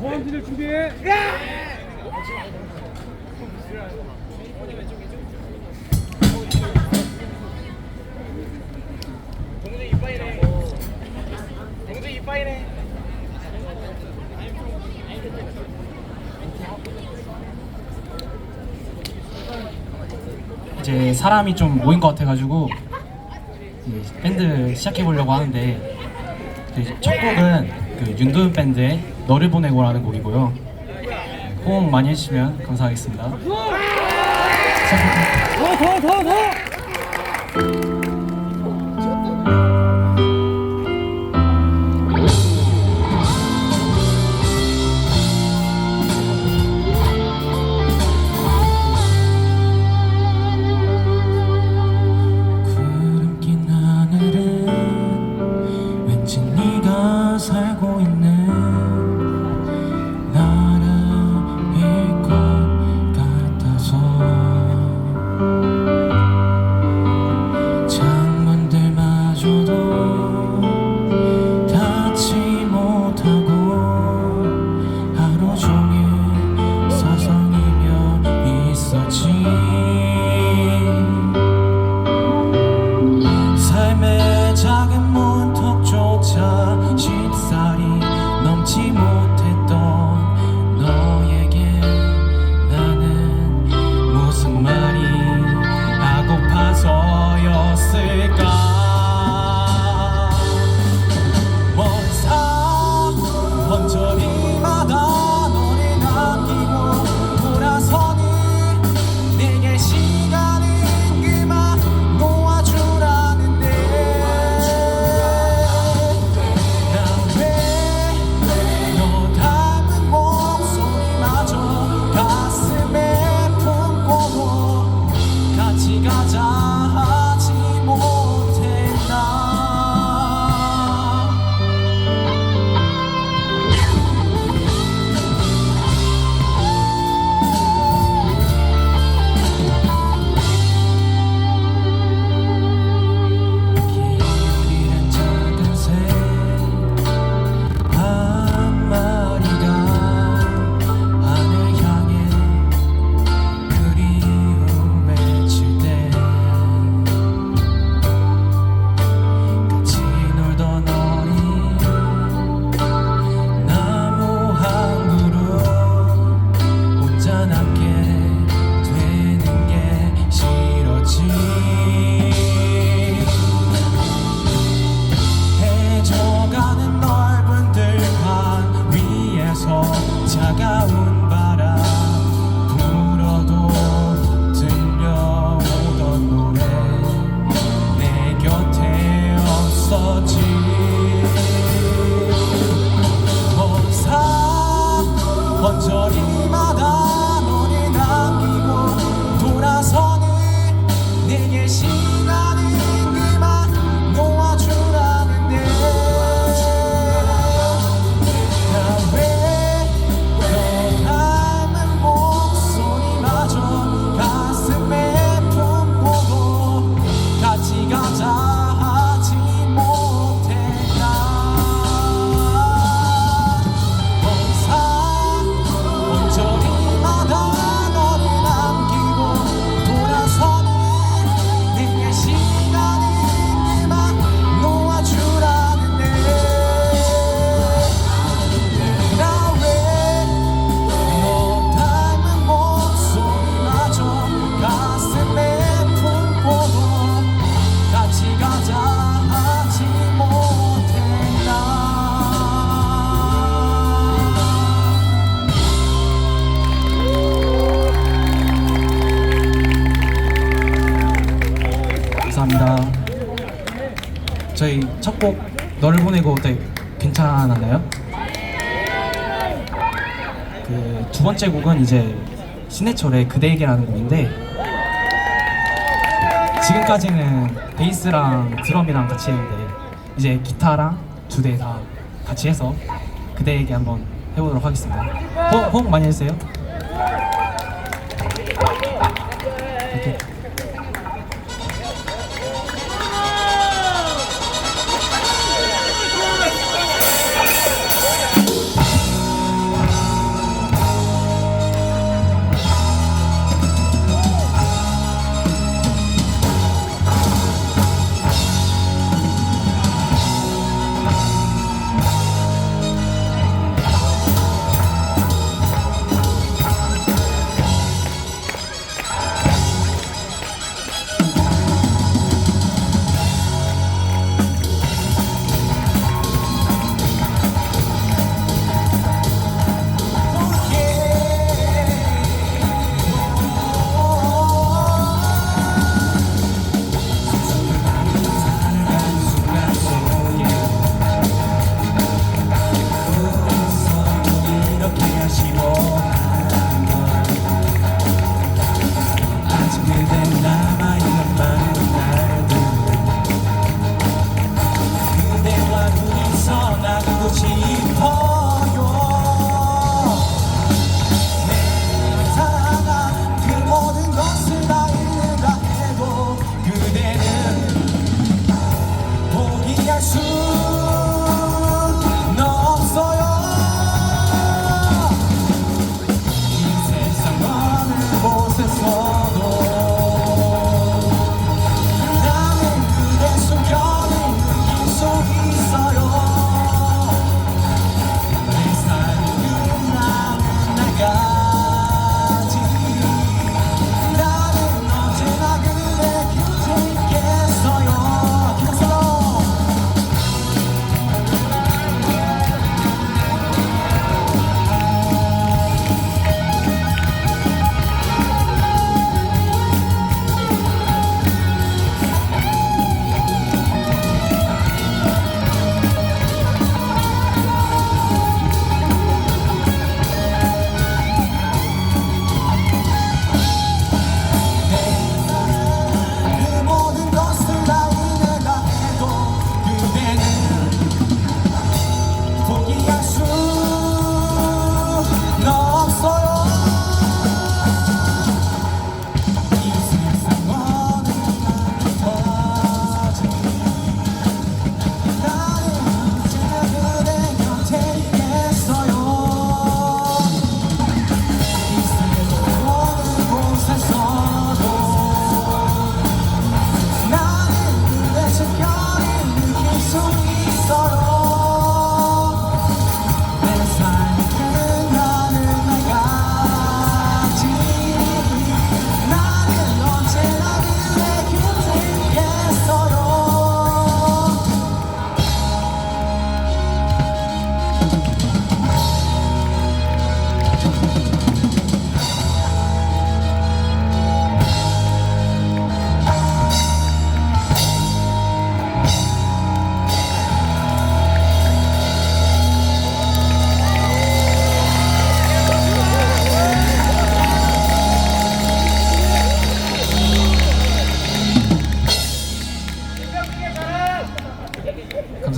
보안지를 준비해. 이빠이네. 이제 사람이 좀 모인 것 같아가지고 밴드 시작해 보려고 하는데 첫 곡은 그 윤도현 밴드의 너를 보내고라는 곡이고요. 호응 많이 해주시면 감사하겠습니다. 더, 더, 더, 더. 번째 곡은 이제 신해철의 그대에게라는 곡인데 지금까지는 베이스랑 드럼이랑 같이 했는데 이제 기타랑 두 대 다 같이 해서 그대에게 한번 해보도록 하겠습니다. 호응 많이 해주세요.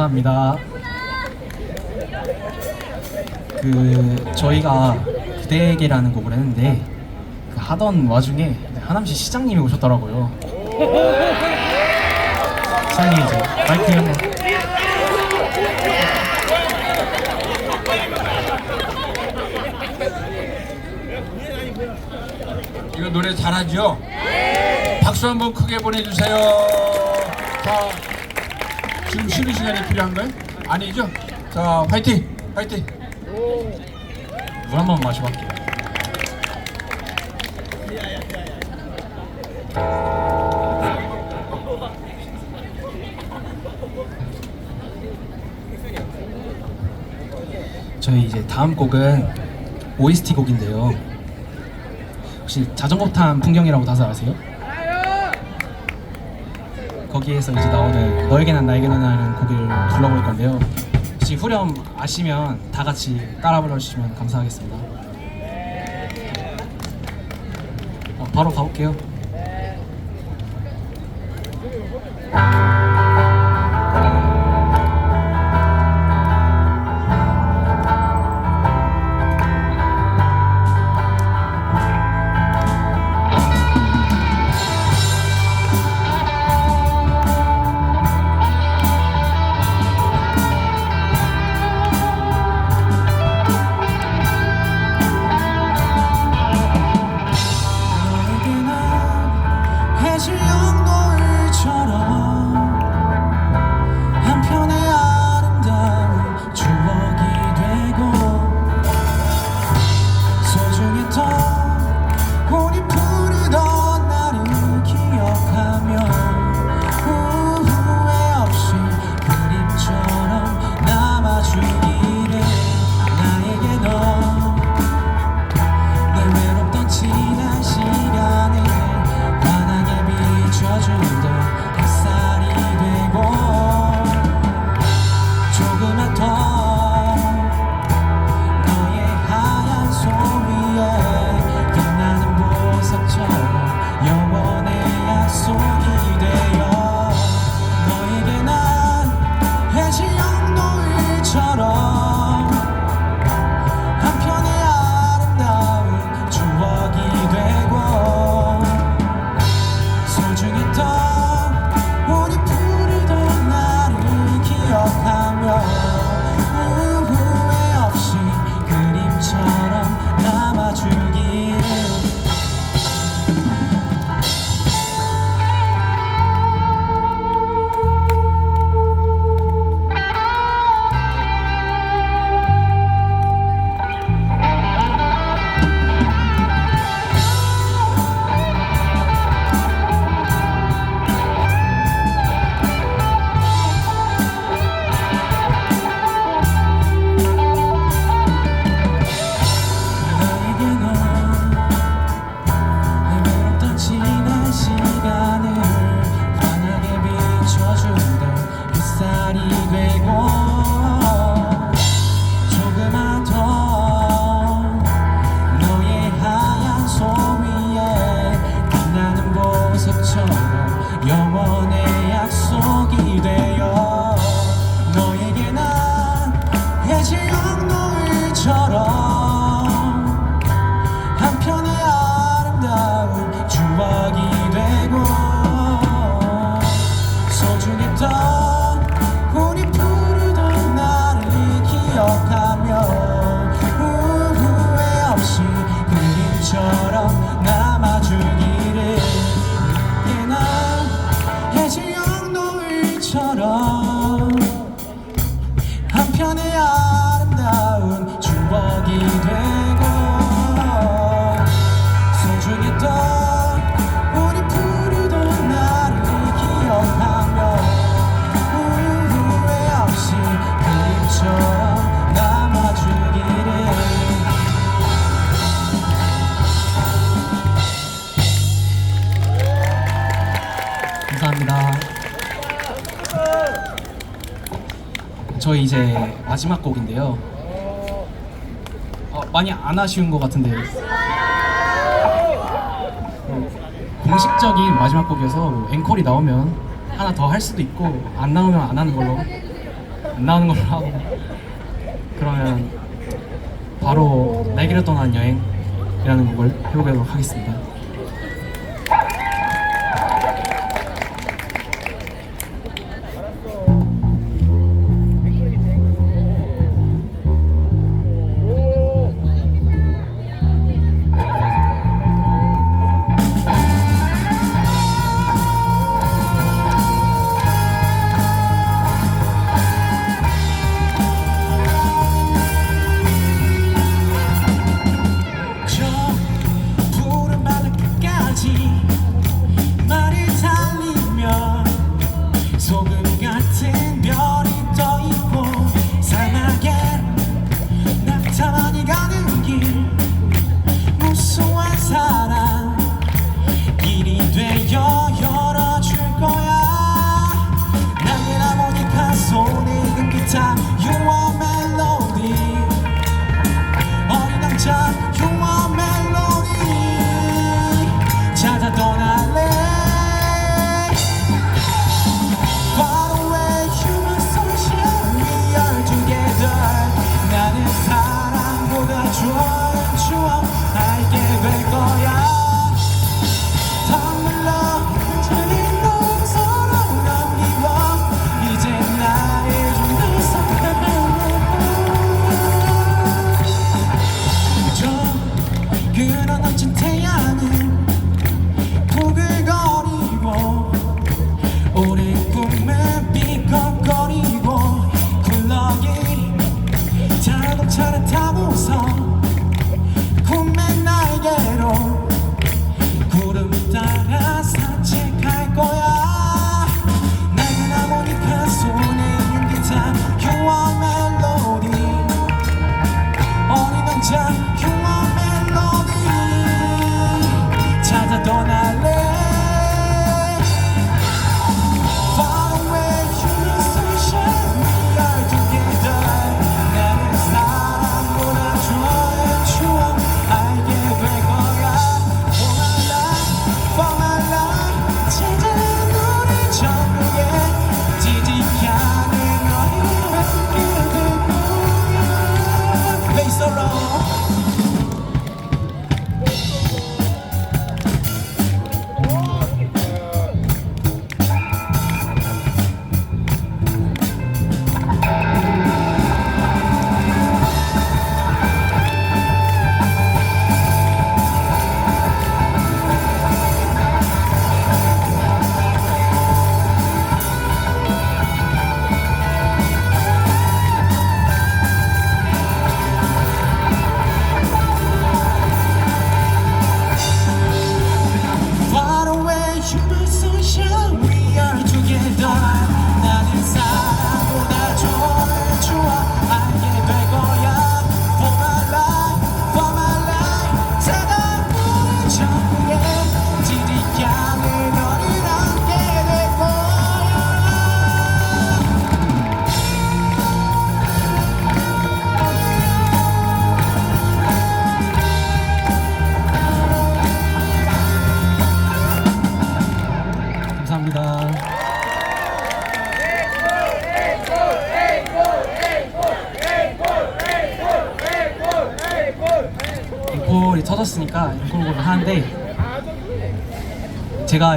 감사합니다. 그 저희가 그대에게라는 곡을 했는데 그 하던 와중에 하남시 시장님이 오셨더라고요. 시장님 이제 한번. 이거 노래 잘하죠? 박수 한번 크게 보내주세요. 자, 지금 쉬는 시간이 필요한가요? 아니죠? 자, 파이팅! 파이팅! 물 한 번 마시고 할게요. 저희 이제 다음 곡은 OST 곡인데요. 혹시 자전거 탄 풍경이라고 다들 아세요? 거기에서 이제 나오는 너에게 난 나에게 난이라는 곡을 불러볼 건데요. 혹시 후렴 아시면 다 같이 따라 불러주시면 감사하겠습니다. 어, 바로 가볼게요. 이제 마지막 곡인데요. 어, 많이 안 아쉬운 것 같은데 공식적인 마지막 곡에서 뭐 앵콜이 나오면 하나 더 할 수도 있고 안 나오면 안 하는 걸로 안 나오는 걸로 하고 그러면 바로 날개를 떠난 여행이라는 곡을 해보도록 하겠습니다.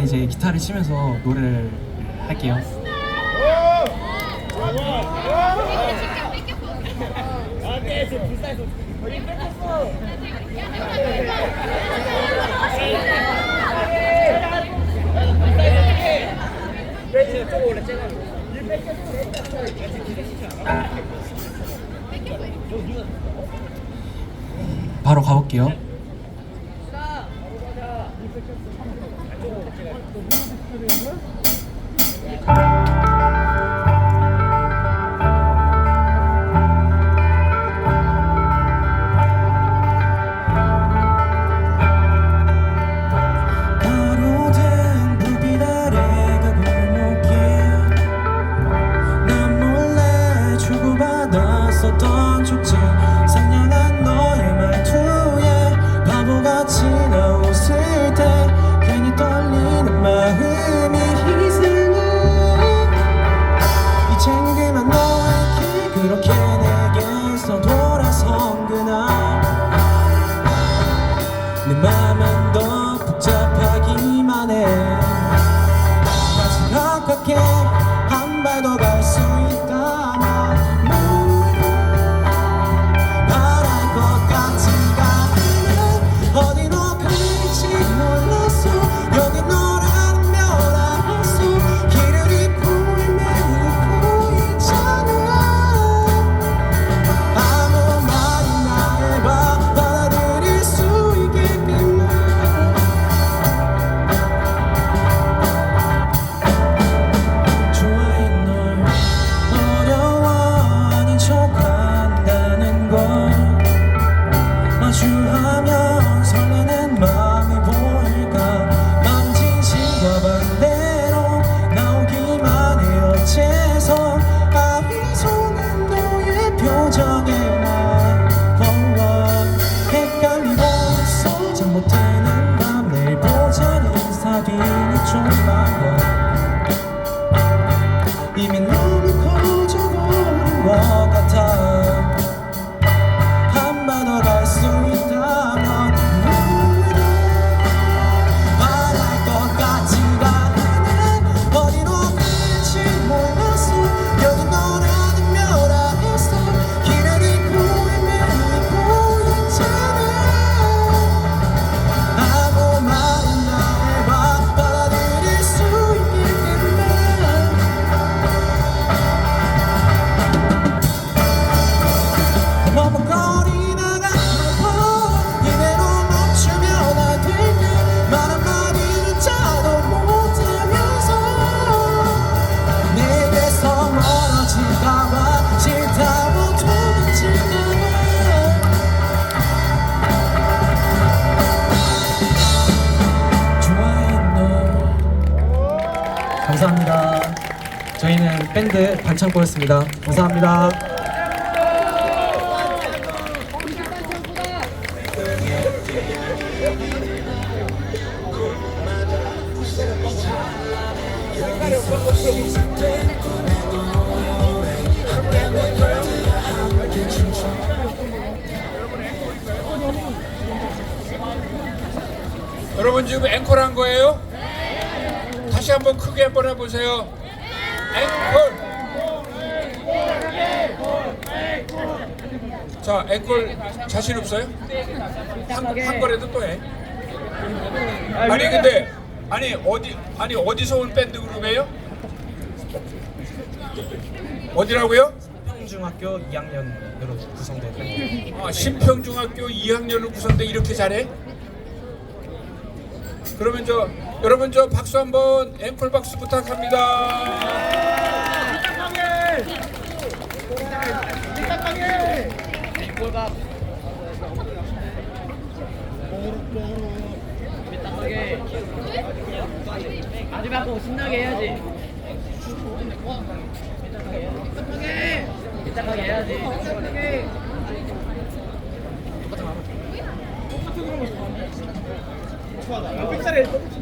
이제 기타를 치면서 노래를 할게요. 바로 가볼게요. 또 감사합니다. 저희는 밴드 반창고였습니다. 감사합니다. 보세요. 앵콜. 자, 앵콜 자신 없어요? 한, 한 거라도 또 해. 아니 근데 아니 어디 아니 어디서 온 밴드 그룹이에요? 어디라고요? 신평중학교 2학년으로 구성된 아, 신평중학교 2학년으로 구성된 이렇게 잘해? 그러면 저 여러분 저 박수 한번 앵콜 박수 부탁합니다. 마지막 거 신나게 해야지. 이따하게 해야지. 똑같은 거 똑같은 거.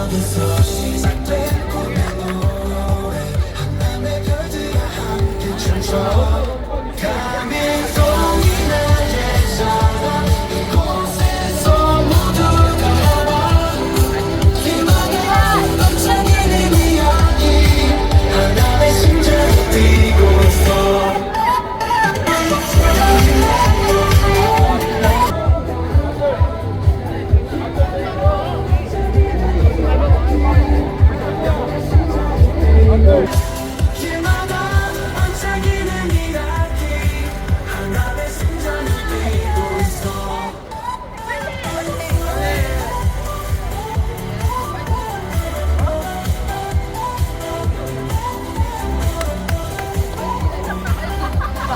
love is all she's.